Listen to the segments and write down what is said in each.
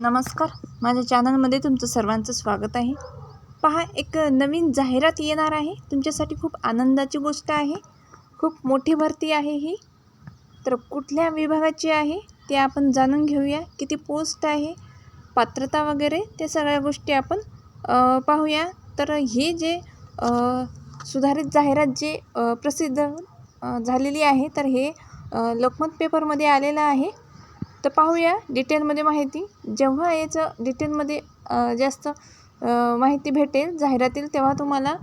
नमस्कार. माझ्या चॅनलमध्ये तुमचं सर्वांचं स्वागत आहे. पहा एक नवीन जाहिरात येणार आहे. तुमच्यासाठी खूप आनंदाची गोष्ट आहे. खूप मोठी भरती आहे ही. तर कुठल्या विभागाची आहे ते आपण जाणून घेऊया. किती पोस्ट आहे पात्रता वगैरे त्या सगळ्या गोष्टी आपण पाहूया. तर हे जे सुधारित जाहिरात जे प्रसिद्ध झालेली आहे तर हे लोकमत पेपरमध्ये आलेलं आहे. तर पाहूया डिटेलमध्ये माहिती. जेव्हा याचं डिटेलमध्ये जास्त माहिती भेटेल जाहिरातील तेव्हा तुम्हाला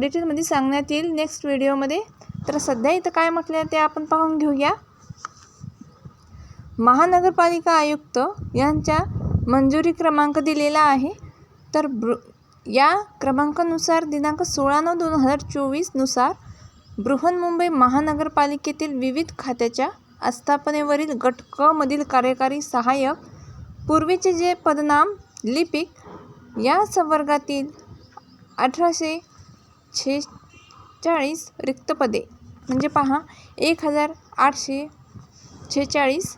डिटेलमध्ये सांगण्यात येईल नेक्स्ट व्हिडिओमध्ये. तर सध्या इथं काय म्हटलं आहे ते आपण पाहून घेऊया. महानगरपालिका आयुक्त यांच्या मंजुरी क्रमांक दिलेला आहे. तर बृ या क्रमांकानुसार दिनांक सोळा नऊ दोन हजार चोवीसनुसार बृहन्मुंबई महानगरपालिकेतील विविध खात्याच्या आस्थापनेवरील गट क मधील कार्यकारी सहाय्यक पूर्वीचे जे पदनाम लिपिक या संवर्गातील अठराशे छेचाळीस रिक्त पदे म्हणजे पहा एक हजार आठशे छेचाळीस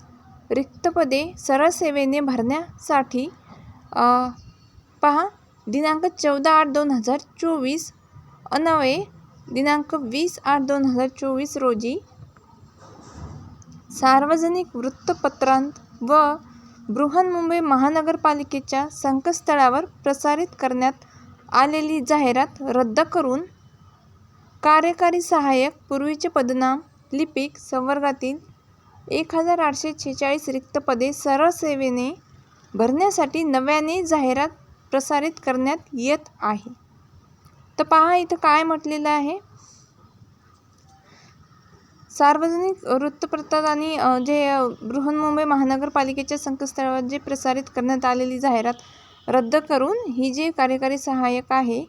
रिक्त पदे सरळ सेवेने भरण्यासाठी पहा दिनांक चौदा आठ दोन हजार चोवीस अन्वये दिनांक वीस आठ दोन हजार चोवीस रोजी सार्वजनिक वृत्तपत्रांत व बृहन्मुंबई महानगरपालिकेच्या संकेतस्थळावर प्रसारित करण्यात आलेली जाहिरात रद्द करून कार्यकारी सहाय्यक पूर्वीचे पदनाम लिपिक संवर्गातील एक हजार आठशे छेचाळीस रिक्त पदे सरळ सेवेने भरण्यासाठी नव्याने जाहिरात प्रसारित करण्यात येत आहे. तर पहा इथं काय म्हटलेलं आहे. सार्वजनिक वृत्तपत्रात आणि जे बृहन्मुंबई महानगरपालिकेच्या संकेतस्थळावर जे प्रसारित करण्यात आलेली जाहिरात रद्द करून ही जी कार्यकारी सहाय्यक आहे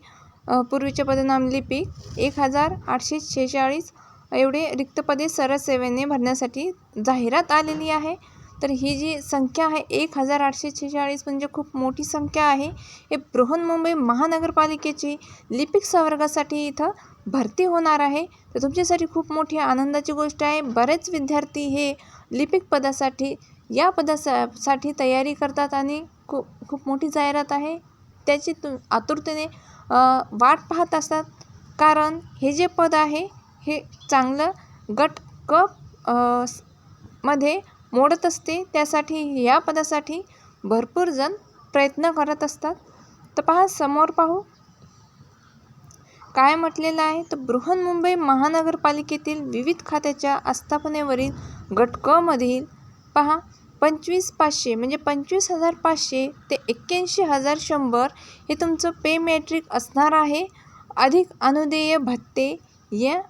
पूर्वीचे पदनाम लिपिक एक हजार आठशे शेहेचाळीस एवढे रिक्त पदे सरळ सेवेने भरण्यासाठी जाहिरात आलेली आहे. तर ही जी संख्या आहे एक हजार आठशे छेचाळीस म्हणजे खूप मोठी संख्या आहे. हे बृहन्मुंबई महानगरपालिकेची लिपिक संवर्गासाठी इथं भरती होणार आहे. तर तुमच्यासाठी खूप मोठी आनंदाची गोष्ट आहे. बरेच विद्यार्थी हे लिपिक पदासाठी या पदासा साठी तयारी करतात आणि खूप खूप मोठी जाहिरात आहे. त्याची तु आतुरतेने वाट पाहत असतात. कारण हे जे पद आहे हे चांगलं गट क मध्ये मोडत असते. त्यासाठी या पदासाठी भरपूर जण प्रयत्न करत असतात. तर पहा समोर पाहू. काय म्हटलेलं आहे? तर बृहन्मुंबई महानगरपालिकेतील विविध खात्याच्या आस्थापनेवरील गट क मधील पहा पंचवीस पाचशे म्हणजे पंचवीस हजार पाचशे ते एक्क्याऐंशी हजार शंभर हे तुमचं पे मॅट्रिक असणार आहे. अधिक अनुदेय भत्ते या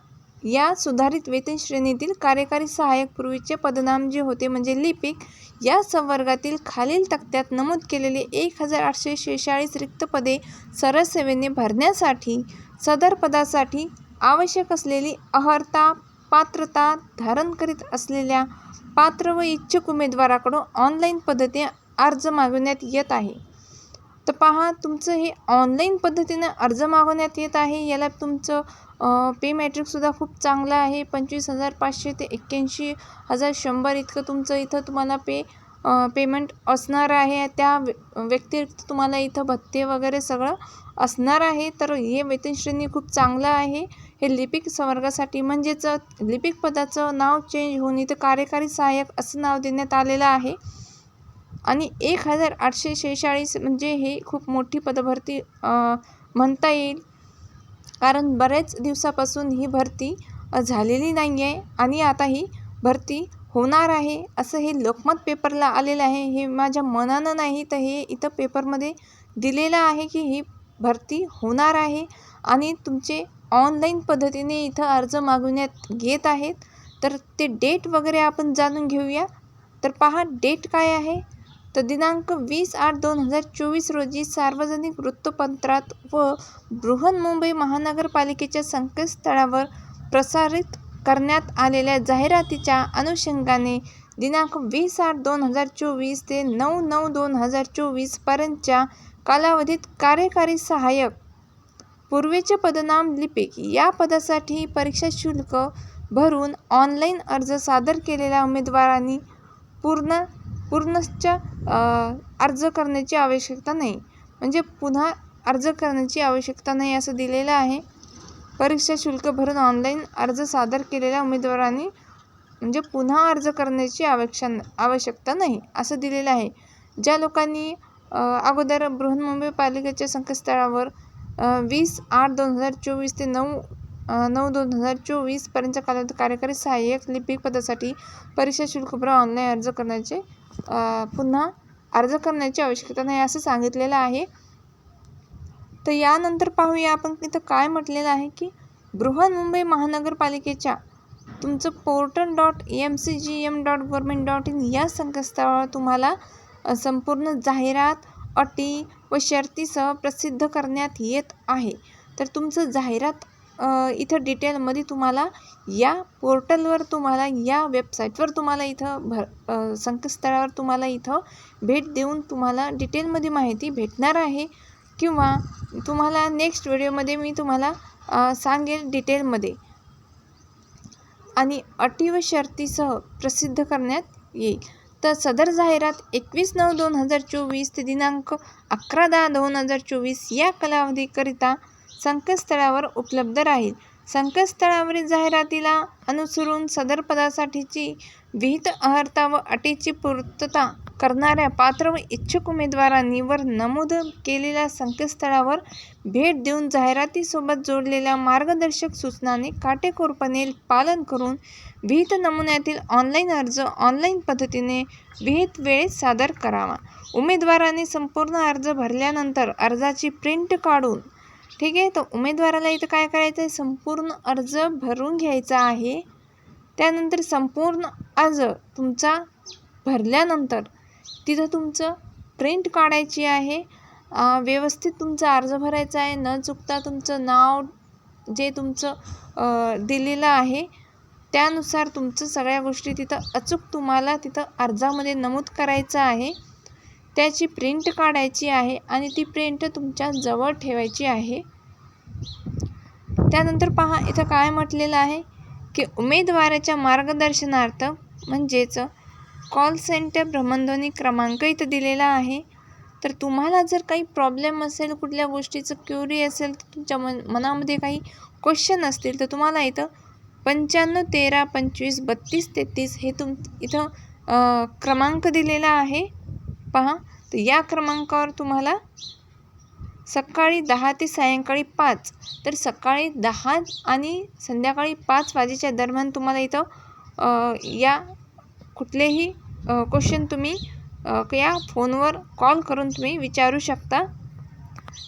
या सुधारित वेतन श्रेणीतील कार्यकारी सहाय्यक पूर्वीचे पदनाम जे होते म्हणजे लिपिक या संवर्गातील खालील तक्त्यात नमूद केलेले एक हजार आठशे शेहेचाळीस रिक्त पदे सरळ सेवेने भरण्यासाठी सदर पदासाठी आवश्यक असलेली अहर्ता पात्रता धारण करीत असलेल्या पात्र व इच्छुक उमेदवाराकडून ऑनलाईन पद्धतीने अर्ज मागवण्यात येत आहे. तर पहा तुमचं हे ऑनलाईन पद्धतीनं अर्ज मागवण्यात येत आहे. याला तुमचं पे मॅट्रिकसुद्धा खूप चांगलं आहे. पंचवीस हजार पाचशे ते एक्क्याऐंशी हजार शंभर इतकं तुमचं इथं तुम्हाला पे पेमेंट असणार आहे त्या व्य- व्यतिरिक्त तुम्हाला इथं भत्ते वगैरे सगळं असणार आहे तर हे वेतन श्रेणी खूप चांगलं आहे. हे लिपिक संवर्गासाठी म्हणजेच लिपिक पदाचं नाव चेंज होऊन इथं कार्यकारी सहाय्यक असं नाव देण्यात आलेलं आहे. आणि एक हजार आठशे शेहेचाळीस म्हणजे हे खूप मोठी पदभरती म्हणता येईल. कारण बऱ्याच दिवसापासून ही भरती झालेली नाही आहे आणि आता ही भरती होणार आहे असं हे लोकमत पेपरला आलेलं आहे. हे माझ्या मनानं नाही तर हे इथं पेपरमध्ये दिलेलं आहे की ही भरती होणार आहे आणि तुमचे ऑनलाईन पद्धतीने इथं अर्ज मागवण्यात येत आहेत. तर ते डेट वगैरे आपण जाणून घेऊया. तर पहा डेट काय आहे? तर दिनांक वीस आठ दोन हजार चोवीस रोजी सार्वजनिक वृत्तपत्रात व बृहन्मुंबई महानगरपालिकेच्या संकेतस्थळावर प्रसारित करण्यात आलेल्या जाहिरातीच्या अनुषंगाने दिनांक वीस आठ दोन हजार चोवीस ते नऊ नऊ दोन हजार चोवीसपर्यंतच्या कालावधीत कार्यकारी सहाय्यक पूर्वीचे पदनाम लिपिक या पदासाठी परीक्षा शुल्क भरून ऑनलाईन अर्ज सादर केलेल्या उमेदवारांनी पूर्ण पूर्णच अर्ज करण्याची आवश्यकता नाही. म्हणजे पुन्हा अर्ज करण्याची आवश्यकता नाही असं दिलेलं आहे. परीक्षा शुल्क भरून ऑनलाईन अर्ज सादर केलेल्या उमेदवारांनी म्हणजे पुन्हा अर्ज करण्याची आवश्यक आवश्यकता नाही असं दिलेलं आहे. ज्या लोकांनी अगोदर बृहन्मुंबई पालिकेच्या संकेतस्थळावर वीस आठ दोन हजार चोवीस ते नऊ नऊ दोन हजार चोवीसपर्यंत कालावधी कार्यकारी सहाय्यक लिपिक पदासाठी परीक्षा शुल्क भरून ऑनलाईन अर्ज करण्याचे पुन्हा अर्ज करण्याची आवश्यकता नाही असं सांगितलेलं आहे. तर यानंतर पाहूया आपण इथं काय म्हटलेलं आहे की बृहन्मुंबई महानगरपालिकेच्या तुमचं portal dot M C G M dot government dot in या संकेतस्थळावर तुम्हाला संपूर्ण जाहिरात अटी व शर्तीसह प्रसिद्ध करण्यात येत आहे. तर तुमचं जाहिरात इथं डिटेलमध्ये तुम्हाला या पोर्टलवर तुम्हाला या वेबसाईटवर तुम्हाला इथं भर संकेतस्थळावर तुम्हाला इथं भेट देऊन तुम्हाला डिटेलमध्ये माहिती भेटणार आहे. किंवा तुम्हाला नेक्स्ट व्हिडिओमध्ये मी तुम्हाला सांगेल डिटेलमध्ये आणि अटी व शर्तीसह प्रसिद्ध करण्यात येईल. तर सदर जाहिरात एकवीस नऊ दोन हजार चोवीस ते दिनांक अकरा दहा दोन हजार चोवीस या कालावधीकरिता संकेतस्थळावर उपलब्ध राहील. संकेतस्थळावरील जाहिरातीला अनुसरून सदर पदासाठीची विहित अर्हता व अटीची पूर्तता करणाऱ्या पात्र व इच्छुक उमेदवारांनीवर नमूद केलेल्या संकेतस्थळावर भेट देऊन जाहिरातीसोबत जोडलेल्या मार्गदर्शक सूचनांनी काटेकोरपणे पालन करून विहित नमुन्यातील ऑनलाईन अर्ज ऑनलाईन पद्धतीने विहित वेळेत सादर करावा उमेदवारांनी संपूर्ण अर्ज भरल्यानंतर अर्जाची प्रिंट काढून ठीक आहे तर उमेदवाराला इथं काय करायचं आहे संपूर्ण अर्ज भरून घ्यायचा आहे त्यानंतर संपूर्ण अर्ज तुमचा भरल्यानंतर तिथं तुमचं प्रिंट काढायची आहे. व्यवस्थित तुमचा अर्ज भरायचा आहे. न चुकता तुमचं नाव जे तुमचं दिलेलं आहे त्यानुसार तुमचं सगळ्या गोष्टी तिथं अचूक तुम्हाला तिथं अर्जामध्ये नमूद करायचं आहे. त्याची प्रिंट काढायची आहे आणि ती प्रिंट तुमच्या जवळ ठेवायची आहे. त्यानंतर पहा इथं काय म्हटलेलं आहे? की उमेदवाराच्या मार्गदर्शनार्थ म्हणजेच कॉल सेंटर भ्रमणध्वनी क्रमांक इथं दिलेला आहे. तर तुम्हाला जर काही प्रॉब्लेम असेल कुठल्या गोष्टीचं क्युरी असेल तर तुमच्या मन मनामध्ये काही क्वेश्चन असतील तर तुम्हाला इथं पंच्याण्णव तेरा पंचवीस बत्तीस तेहतीस हे तुम इथं क्रमांक दिलेला आहे. पहा तर या क्रमांकावर तुम्हाला सकाळी दहा ते सायंकाळी पाच. तर सकाळी दहा आणि संध्याकाळी पाच वाजेच्या दरम्यान तुम्हाला इथं या कुठलेही क्वेश्चन तुम्ही या फोनवर कॉल करून तुम्ही विचारू शकता.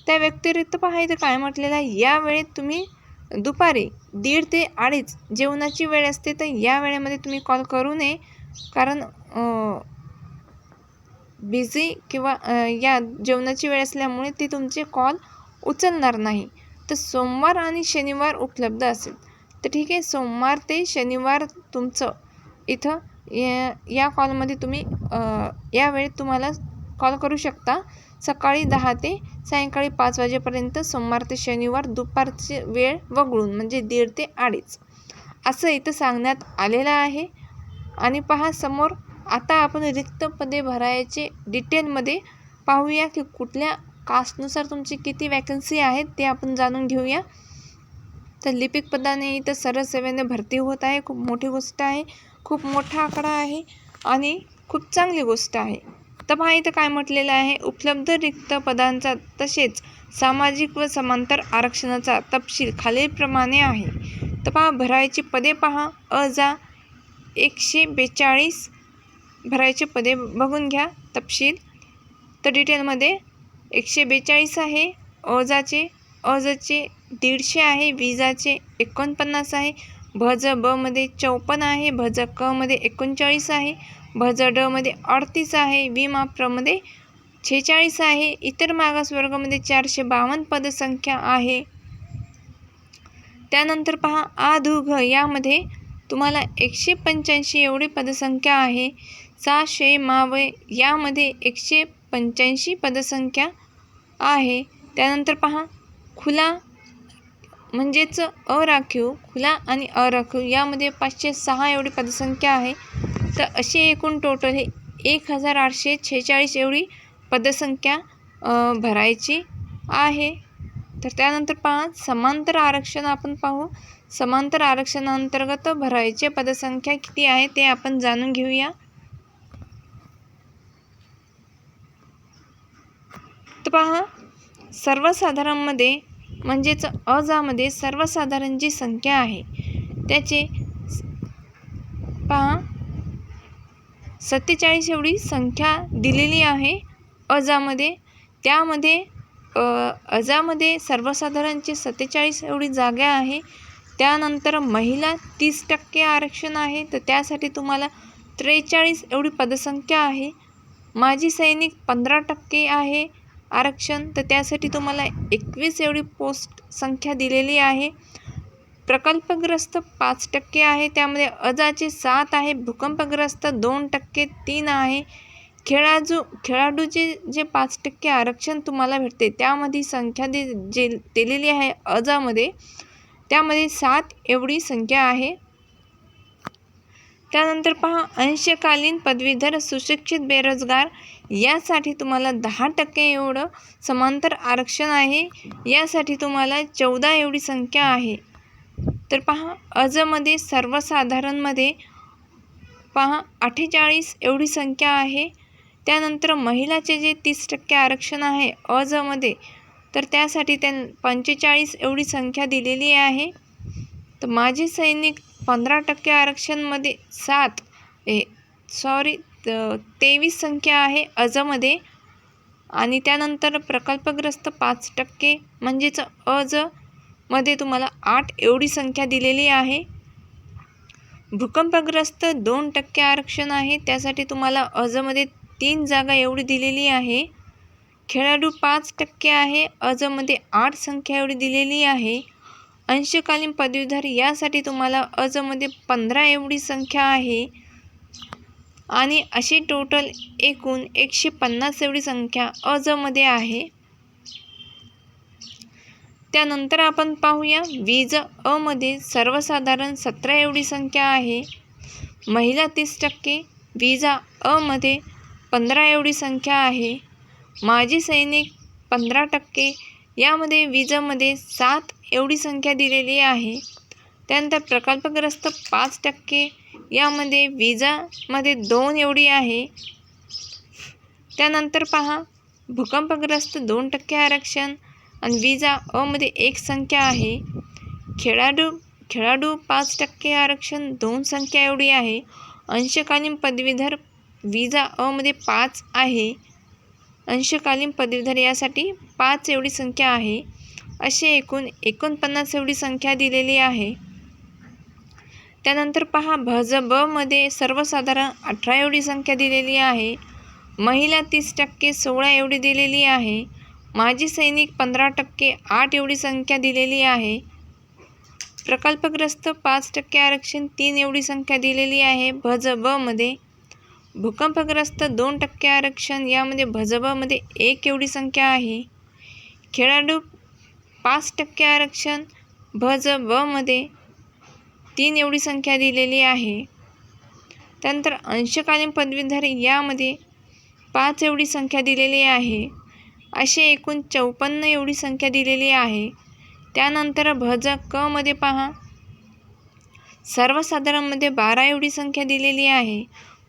त्या व्यतिरिक्त पहा इथं काय म्हटलेलं आहे. या वेळेत तुम्ही दुपारी दीड ते अडीच जेवणाची वेळ असते तर या वेळेमध्ये तुम्ही कॉल करू नये. कारण बिझी किंवा या जेवणाची वेळ असल्यामुळे ती तुमचे कॉल उचलणार नाही. तर सोमवार आणि शनिवार उपलब्ध असेल. तर ठीक आहे सोमवार ते शनिवार तुमचं इथं या या कॉलमध्ये तुम्ही या वेळेत तुम्हाला कॉल करू शकता. सकाळी दहा ते सायंकाळी पाच वाजेपर्यंत सोमवार ते शनिवार दुपारची वेळ वगळून म्हणजे दीड ते अडीच. असं इथं सांगण्यात आलेलं आहे. आणि पहा समोर आता आपण रिक्त पदे भरायचे डिटेलमध्ये पाहूया की कुठल्या कास्टनुसार तुमची किती वॅकन्सी आहेत ते आपण जाणून घेऊया. तर लिपिक पदाने इथं सरळ सेवेने भरती होत आहे. खूप मोठी गोष्ट आहे. खूप मोठा आकडा आहे आणि खूप चांगली गोष्ट आहे. तर पहा इथं काय म्हटलेलं आहे? उपलब्ध रिक्त पदांचा तसेच सामाजिक व समांतर आरक्षणाचा तपशील खालीलप्रमाणे आहे. तर पहा भरायची पदे पहा. अ जा एकशे बेचाळीस भरायचे पदे बघून घ्या तपशील. तर डिटेलमध्ये एकशे बेचाळीस आहे अजाचे अजचे दीडशे आहे विजाचे एकोणपन्नास आहे भज बमध्ये चौपन्न आहे भज कमध्ये एकोणचाळीस आहे भज डमध्ये अडतीस आहे विमाप्रमध्ये छेचाळीस आहे इतर मागासवर्गामध्ये चारशे बावन्न पदसंख्या आहे. त्यानंतर पहा आ यामध्ये तुम्हाला एकशे पंच्याऐंशी एवढी पदसंख्या आहे. सा शे यामध्ये एकशे पंच्याऐंशी पदसंख्या आहे. त्यानंतर पहा खुला म्हणजेच अराखीव खुला आणि अराखीव यामध्ये पाचशे सहा एवढी पदसंख्या आहे. तर असे एकूण टोटल हे एक हजार आठशे छेचाळीस एवढी पदसंख्या भरायची आहे. तर त्यानंतर पहा समांतर आरक्षण आपण पाहू. समांतर आरक्षणाअंतर्गत भरायचे पदसंख्या किती आहे ते आपण जाणून घेऊया. पहा. सर्वसाधारणमध्ये म्हणजेच अजामध्ये सर्वसाधारण जी संख्या आहे त्याचे पहा. सत्तेचाळीस एवढी संख्या दिलेली आहे अजामध्ये. त्यामध्ये अजामध्ये सर्वसाधारणचे सत्तेचाळीस एवढी जागा आहे त्यानंतर महिला तीस टक्के आरक्षण आहे तर त्यासाठी तुम्हाला त्रेचाळीस एवढी पदसंख्या आहे. माजी सैनिक पंधरा टक्के आहे आरक्षण तर त्यासाठी तुम्हाला एकवीस एवढी पोस्ट संख्या दिलेली आहे. प्रकल्पग्रस्त पाच टक्के आहे त्यामध्ये अजाचे सात आहे भूकंपग्रस्त दोन टक्के तीन आहे. खेळाडू खेळाडूचे जे पाच टक्के आरक्षण तुम्हाला भेटते त्यामध्ये संख्या दे जे दिलेली आहे अजामध्ये त्यामध्ये सात एवढी संख्या आहे. त्यानंतर पहा अंशकालीन पदवीधर सुशिक्षित बेरोजगार यासाठी तुम्हाला दहा टक्के एवढं समांतर आरक्षण आहे. यासाठी तुम्हाला चौदा एवढी संख्या आहे. तर पहा अजमध्ये सर्वसाधारणमध्ये पहा अठ्ठेचाळीस एवढी संख्या आहे. त्यानंतर महिलाचे जे तीस टक्के आरक्षण आहे अजमध्ये तर त्यासाठी त्यां पंचेचाळीस एवढी संख्या दिलेली आहे. तर माजी सैनिक पंधरा टक्के आरक्षणमध्ये सात ए सॉरी तेवीस संख्या आहे अजमध्ये. आणि त्यानंतर प्रकल्पग्रस्त पाच टक्के म्हणजेच अजमध्ये तुम्हाला आठ एवढी संख्या दिलेली आहे. भूकंपग्रस्त दोन टक्के आरक्षण आहे. त्यासाठी तुम्हाला अजमध्ये तीन जागा एवढी दिलेली आहे. खेळाडू पाच टक्के आहे. अजमध्ये आठ संख्या एवढी दिलेली आहे. अंशकालीन पदवीधर यासाठी तुम्हाला अजमध्ये पंधरा एवढी संख्या आहे. आणि अशी टोटल एकूण एकशे पन्नास एवढी संख्या अजमध्ये आहे. त्यानंतर आपण पाहूया वीज अमध्ये सर्वसाधारण सतरा एवढी संख्या आहे. महिला तीस टक्के विजा अमध्ये पंधरा एवढी संख्या आहे. माजी सैनिक पंधरा टक्के यामध्ये विजामध्ये सात एवढी संख्या दिलेली आहे. त्यानंतर प्रकल्पग्रस्त पाच टक्के यामध्ये विजामध्ये दोन एवढी आहे. त्यानंतर पहा भूकंपग्रस्त दोन टक्के आरक्षण आणि विजा अमध्ये एक संख्या आहे. खेळाडू खेळाडू पाच टक्के आरक्षण दोन संख्या एवढी आहे. अंशकालीन पदवीधर विजा अमध्ये पाच आहे. अंशकालीन पदवीधर यासाठी पाच एवढी संख्या आहे. असे एकूण एकोणपन्नास एवढी संख्या दिलेली आहे. त्यानंतर पहा भज बमध्ये सर्वसाधारण अठरा एवढी संख्या दिलेली आहे. महिला तीस टक्के सोळा एवढी दिलेली आहे. माजी सैनिक पंधरा टक्के आठ एवढी संख्या दिलेली आहे. प्रकल्पग्रस्त पाच टक्के आरक्षण तीन एवढी संख्या दिलेली आहे भज बमध्ये भूकंपग्रस्त दोन टक्के आरक्षण यामध्ये भज बमध्ये एक एवढी संख्या आहे. खेळाडू पाच टक्के आरक्षण भज बमध्ये तीन एवढी संख्या दिलेली आहे. त्यानंतर अंशकालीन पदवीधर यामध्ये पाच एवढी संख्या दिलेली आहे. असे एकूण चौपन्न एवढी संख्या दिलेली आहे. त्यानंतर भज क मध्ये पहा. सर्वसाधारणमध्ये बारा एवढी संख्या दिलेली आहे.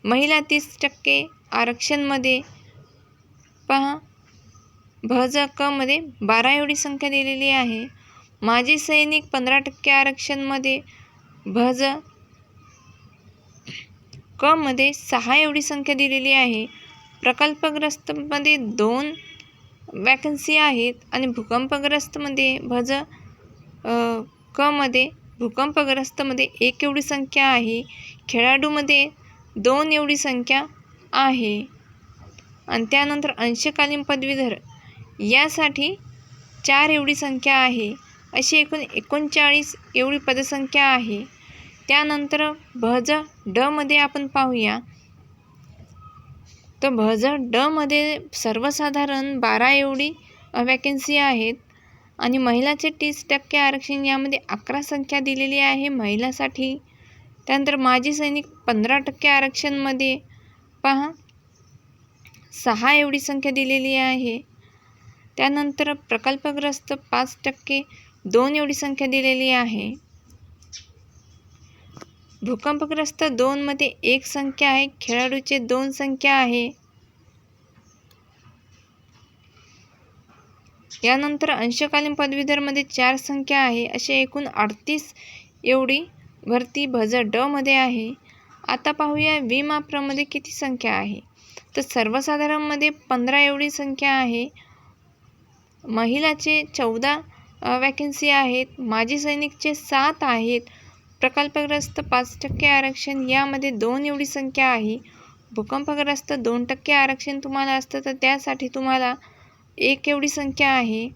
महिला तीस टक्के आरक्षणमध्ये पहा. भज क मध्ये बारा एवढी संख्या दिलेली आहे. माजी सैनिक पंधरा टक्के आरक्षणमध्ये भज. क मध्ये सहा एवढी संख्या दिलेली आहे. प्रकल्पग्रस्तमध्ये दोन वॅकन्सी आहेत आणि भूकंपग्रस्तमध्ये भज. कमध्ये भूकंपग्रस्तमध्ये एक एवढी संख्या आहे. खेळाडूमध्ये दोन एवढी संख्या आहे. आणि त्यानंतर अंशकालीन पदवीधर. यासाठी चार एवढी संख्या आहे. अशी एकूण एकोणचाळीस एवढी पदसंख्या आहे. त्यानंतर भज डमध्ये आपण पाहूया. तर भज डमध्ये सर्वसाधारण बारा एवढी वॅकन्सी आहेत. आणि महिलाचे तीस टक्के आरक्षण यामध्ये अकरा संख्या दिलेली आहे महिलासाठी. त्यानंतर माजी सैनिक पंधरा टक्के आरक्षणमध्ये. पहा सहा एवढी संख्या दिलेली आहे. त्यानंतर प्रकल्पग्रस्त पाच टक्के दोन एवढी संख्या दिलेली आहे. भूकंपग्रस्त दोनमध्ये एक संख्या आहे खेळाडूचे दोन संख्या आहे. यानंतर अंशकालीन पदवीधरमध्ये चार संख्या आहे असे एकूण अडतीस एवढी भरती भज ड मध्ये आहे. आता पाहूया विमाप्रमध्ये किती संख्या आहे. तर सर्वसाधारणमध्ये पंधरा एवढी संख्या आहे. महिलाचे चौदा वॅकन्सी आहेत माजी सैनिकचे सात आहेत. प्रकल्पग्रस्त पाच टक्के आरक्षण यामध्ये दोन एवढी संख्या आहे. भूकंपग्रस्त दोन टक्के आरक्षण तुम्हाला असतं तर त्यासाठी तुम्हाला एक एवढी संख्या आहे.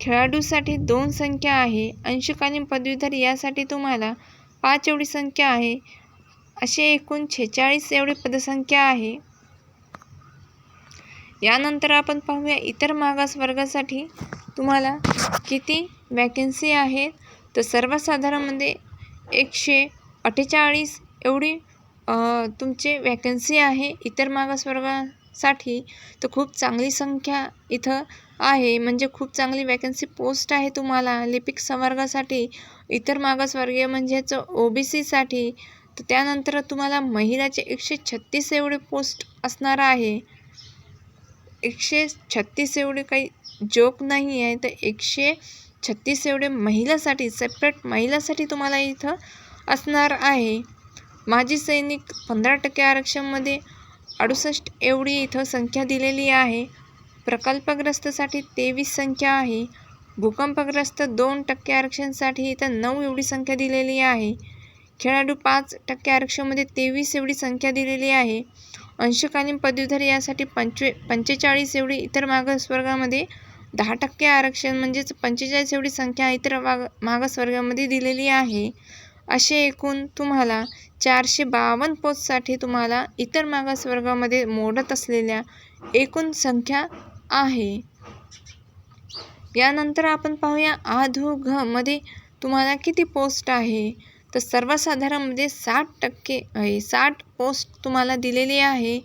खेळाडूसाठी दोन संख्या आहे अंशकालीन पदवीधर यासाठी तुम्हाला पाच एवढी संख्या आहे. असे एकूण छेचाळीस एवढी पदसंख्या आहे. यानंतर आपण पाहूया इतर मागास वर्गासाठी तुम्हाला किती वॅकन्सी आहेत. तर सर्वसाधारणमध्ये एकशे अठ्ठेचाळीस एवढी तुमचे वॅकन्सी आहे इतर मागासवर्गासाठी तर खूप चांगली संख्या इथं आहे. म्हणजे खूप चांगली वॅकन्सी पोस्ट आहे तुम्हाला लिपिक संवर्गासाठी इतर मागासवर्गीय म्हणजेच ओ बी सीसाठी तर त्यानंतर तुम्हाला महिलाचे एकशे छत्तीस एवढे पोस्ट असणार आहे. एकशे छत्तीस एवढे काही जोक नाही आहे तर एकशे छत्तीस एवढे महिलासाठी सेपरेट महिलासाठी तुम्हाला इथं असणार आहे. माजी सैनिक पंधरा टक्के आरक्षणमध्ये अडुसष्ट एवढी इथं संख्या दिलेली आहे. प्रकल्पग्रस्तसाठी तेवीस संख्या आहे. भूकंपग्रस्त दोन टक्के आरक्षणसाठी इथं नऊ एवढी संख्या दिलेली आहे. खेळाडू पाच टक्के आरक्षणमध्ये तेवीस एवढी संख्या दिलेली आहे. अंशकालीन पदवीधर यासाठी पंचवे पंचेचाळीस एवढी इतर मागासवर्गामध्ये दहा टक्के आरक्षण म्हणजेच पंचेचाळीस एवढी संख्या इतर माग मागासवर्गामध्ये दिलेली आहे. असे एकूण तुम्हाला चारशे बावन्न पोस्टसाठी तुम्हाला इतर मागासवर्गामध्ये मोडत असलेल्या एकूण संख्या आहे. यानंतर आपण पाहूया आधो घ मध्ये तुम्हाला किती पोस्ट आहे. तर सर्वसाधारणमध्ये साठ टक्के साठ पोस्ट तुम्हाला दिलेली आहे.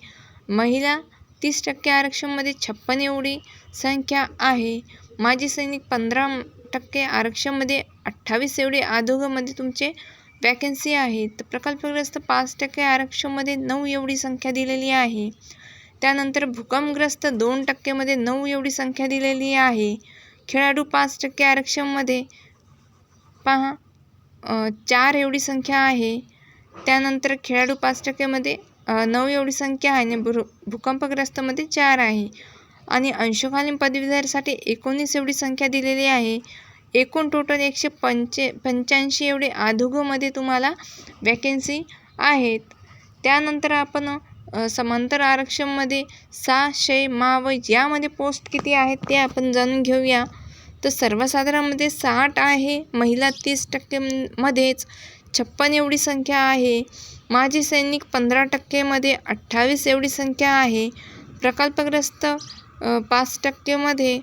महिला तीस टक्के आरक्षणमध्ये छप्पन एवढी संख्या आहे. माजी सैनिक पंधरा टक्के आरक्षणमध्ये अठ्ठावीस एवढी आधोगमध्ये तुमचे वॅकन्सी आहे. तर प्रकल्पग्रस्त पाच टक्के आरक्षणमध्ये नऊ एवढी संख्या दिलेली आहे. त्यानंतर भूकंपग्रस्त दोन टक्केमध्ये नऊ एवढी संख्या दिलेली आहे. खेळाडू पाच टक्के आरक्षणमध्ये पहा चार एवढी संख्या आहे. त्यानंतर खेळाडू पाच टक्क्यामध्ये नऊ एवढी संख्या आहे आणि भू भूकंपग्रस्तमध्ये चार आहे. आणि अंशकालीन पदवीधरसाठी एकोणीस एवढी संख्या दिलेली आहे. एकूण टोटल एकशे पंचे पंच्याऐंशी एवढे आधुगमध्ये तुम्हाला वॅकेन्सी आहेत. त्यानंतर आपण समांतर आरक्षणमध्ये सहाशे माव यामध्ये पोस्ट किती आहेत ते आपण जाणून घेऊया. तर सर्वसाधारणमध्ये साठ आहे महिला तीस टक्केमध्येच छप्पन एवढी संख्या आहे. माजी सैनिक पंधरा टक्केमध्ये अठ्ठावीस एवढी संख्या आहे. प्रकल्पग्रस्त पाच टक्केमध्ये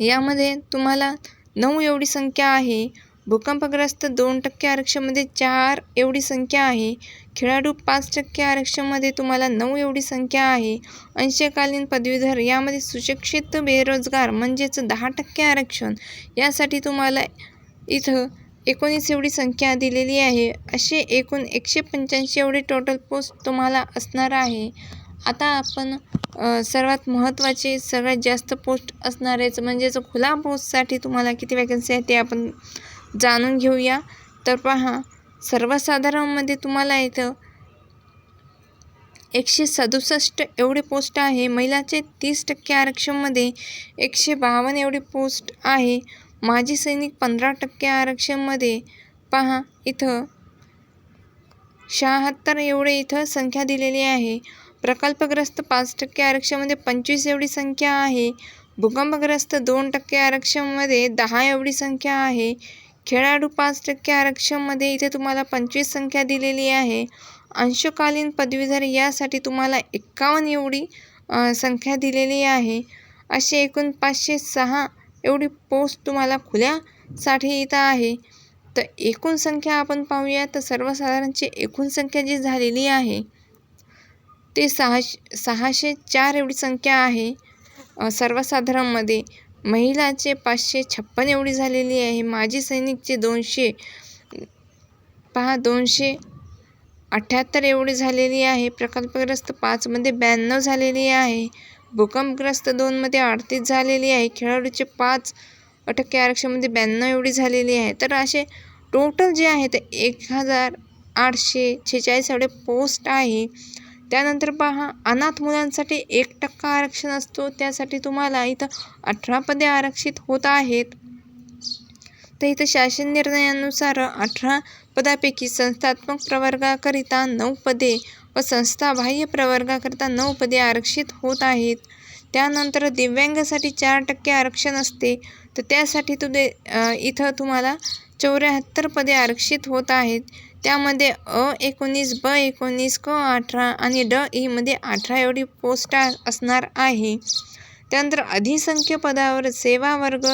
यामध्ये तुम्हाला नऊ एवढी संख्या आहे. भूकंपग्रस्त दोन टक्के आरक्षणमध्ये चार एवढी संख्या आहे. खेळाडू पाच टक्के आरक्षणमध्ये तुम्हाला नऊ एवढी संख्या आहे. अंशकालीन पदवीधर यामध्ये सुशिक्षित बेरोजगार म्हणजेच दहा टक्के आरक्षण यासाठी तुम्हाला इथं एकोणीस एवढी संख्या दिलेली आहे. असे एकूण एकशे पंच्याऐंशी एवढे टोटल पोस्ट तुम्हाला असणार आहे. आता आपण सर्वात महत्त्वाचे सगळ्यात जास्त पोस्ट असणारेच म्हणजेच खुला पोस्टसाठी तुम्हाला किती वॅकन्सी आहे ते आपण जाणून घेऊया. तर पहा सर्वसाधारणमध्ये तुम्हाला इथं एकशे सदुसष्ट एवढे पोस्ट आहे. महिलाचे तीस टक्के आरक्षणमध्ये एकशे बावन्न एवढे पोस्ट आहे. माजी सैनिक पंधरा टक्के आरक्षणमध्ये. पहा इथं शहात्तर एवढे इथं संख्या दिलेली आहे. प्रकल्पग्रस्त पाच टक्के आरक्षणमध्ये पंचवीस एवढी संख्या आहे. भूकंपग्रस्त दोन टक्के आरक्षणमध्ये दहा एवढी संख्या आहे. खेळाडू पाच टक्के आरक्षणमध्ये इथे तुम्हाला पंचवीस संख्या दिलेली आहे. अंशकालीन पदवीधर यासाठी तुम्हाला एक्कावन्न एवढी संख्या दिलेली आहे. असे एकूण पाचशे सहा एवढी पोस्ट तुम्हाला खुल्यासाठी इथं आहे. तर एकूण संख्या आपण पाहूया तर सर्वसाधारणची एकूण संख्या जी झालेली आहे ते सहाशे सहाशे चार एवढी संख्या आहे सर्वसाधारणमध्ये. महिलाचे पाचशे छप्पन एवढी झालेली आहे. माजी सैनिकचे दोनशे पहा दोनशे अठ्ठ्याहत्तर एवढी झालेली आहे. प्रकल्पग्रस्त पाचमध्ये ब्याण्णव झालेली आहे. भूकंपग्रस्त दोनमध्ये अडतीस झालेली आहे. खेळाडूचे पाच टक्के आरक्षणमध्ये ब्याण्णव एवढी झालेली आहे. तर असे टोटल जे आहे ते एक हजार आठशे छेचाळीस एवढे पोस्ट आहे. त्यानंतर पहा अनाथ मुलांसाठी एक टक्का आरक्षण असतो. त्यासाठी तुम्हाला इथं अठरा पदे आरक्षित होत आहेत. तर इथं शासन निर्णयानुसार अठरा पदापैकी संस्थात्मक प्रवर्गाकरिता नऊ पदे व संस्थाबाह्य प्रवर्गाकरिता नऊ पदे आरक्षित होत आहेत. त्यानंतर दिव्यांगासाठी चार टक्के आरक्षण असते. तर त्यासाठी तु दे इथं तुम्हाला चौऱ्याहत्तर पदे आरक्षित होत आहेत. त्यामध्ये अ एकोणीस ब एकोणीस क अठरा आणि ड ईमध्ये अठरा एवढी पोस्ट असणार आहे. त्यानंतर अधिसंख्य पदावर सेवा वर्ग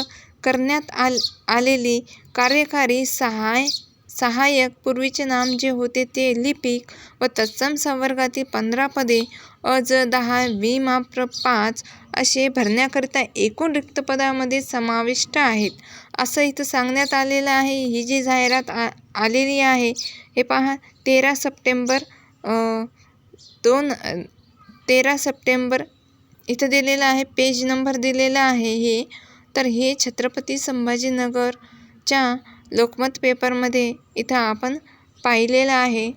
करण्यात आल आलेली कार्यकारी सहाय सहाय्यक पूर्वीचे नाम जे होते ते लिपिक व तत्सम संवर्गातील पंधरा पदे अज दहा वी माप्र पाच असे भरण्याकरिता एकूण रिक्त पदामध्ये समाविष्ट आहेत. असं इथं सांगण्यात आलेलं आहे. ही जी जाहिरात आ आलेली आहे हे पहा तेरा सप्टेंबर दोन तेरा सप्टेंबर इथं दिलेलं आहे पेज नंबर दिलेला आहे हे. तर हे छत्रपती संभाजीनगरच्या लोकमत पेपरमध्ये इथं आपण पाहिलेलं आहे.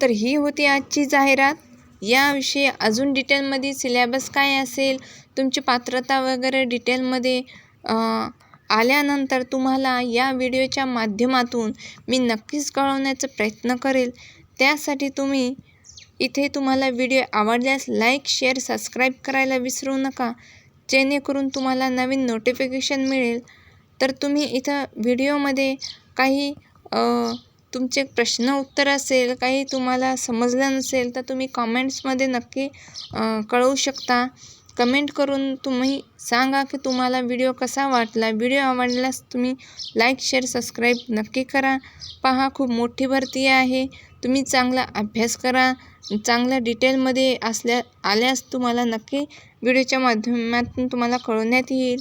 तर ही होती आजची जाहिरात. याविषयी अजून डिटेलमध्ये सिलेबस काय असेल तुमची पात्रता वगैरे डिटेलमध्ये आल्यानंतर तुम्हाला या व्हिडिओच्या माध्यमातून मी नक्कीच कळवण्याचा प्रयत्न करेल. त्यासाठी तुम्ही इथे तुम्हाला व्हिडिओ आवडल्यास लाईक शेअर सबस्क्राईब करायला विसरू नका. जेणेकरून तुम्हाला नवीन नोटिफिकेशन मिळेल. तर तुम्ही इथं व्हिडिओमध्ये काही तुमचे प्रश्न उत्तर असेल काही तुम्हाला समजलं नसेल तर तुम्ही कमेंट्समध्ये नक्की कळवू शकता. कमेंट करून तुम्ही सांगा की तुम्हाला व्हिडिओ कसा वाटला. व्हिडिओ आवडल्यास तुम्ही लाईक शेअर सबस्क्राईब नक्की करा. पहा खूप मोठी भरती आहे. तुम्ही चांगला अभ्यास करा. चांगल्या डिटेलमध्ये असल्या आल्यास तुम्हाला नक्की व्हिडिओच्या माध्यमातून तुम्हाला कळवण्यात येईल.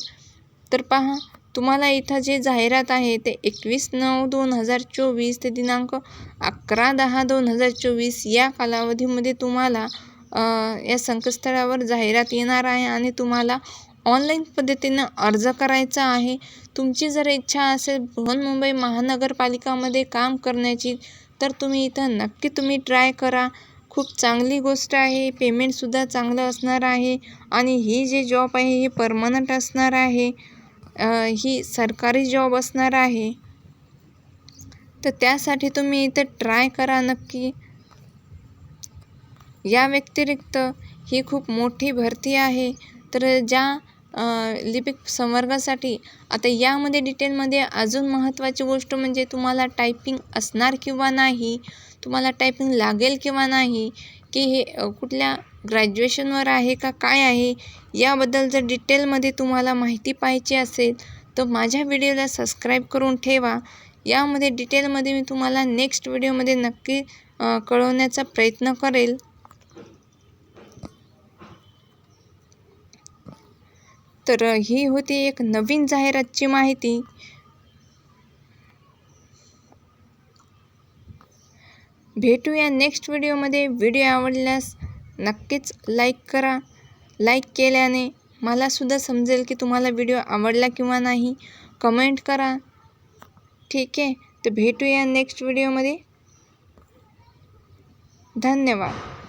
तर पहा तुम्हाला इथं जे जाहिरात आहे ते एकवीस नऊ दोन हजार चोवीस ते दिनांक अकरा दहा दोन हजार चोवीस या कालावधीमध्ये तुम्हाला या संकेतस्थळावर जाहिरात येणार आहे आणि तुम्हाला ऑनलाईन पद्धतीनं अर्ज करायचा आहे. तुमची जर इच्छा असेल बृहन्मुंबई महानगरपालिकामध्ये काम करण्याची तर तुम्ही इथं नक्की तुम्ही ट्राय करा. खूप चांगली गोष्ट आहे पेमेंटसुद्धा चांगलं असणार आहे आणि ही जे जॉब आहे हे परमनंट असणार आहे. ही सरकारी जॉब असणार आहे. तर त्यासाठी तुम्ही इथं ट्राय करा नक्की. या व्यतिरिक्त ही खूप मोठी भरती आहे. तर ज्या लिपिक संवर्गासाठी आता यामध्ये डिटेलमध्ये अजून महत्त्वाची गोष्ट म्हणजे तुम्हाला टायपिंग असणार किंवा नाही तुम्हाला टायपिंग लागेल किंवा नाही की हे कुठल्या ग्रॅज्युएशनवर आहे का काय आहे याबद्दल जर डिटेलमध्ये तुम्हाला माहिती पाहिजे असेल तर माझ्या व्हिडिओला सबस्क्राईब करून ठेवा. यामध्ये डिटेलमध्ये मी तुम्हाला नेक्स्ट व्हिडिओमध्ये नक्की कळवण्याचा प्रयत्न करेल. तर ही होती एक नवीन जाहिरातची माहिती. भेटूया नेक्स्ट व्हिडिओमध्ये व्हिडिओ आवडल्यास नक्कीच लाईक करा. लाईक केल्याने मलासुद्धा समजेल की तुम्हाला व्हिडिओ आवडला किंवा नाही. कमेंट करा. ठीक आहे? तर भेटूया नेक्स्ट व्हिडिओमध्ये धन्यवाद.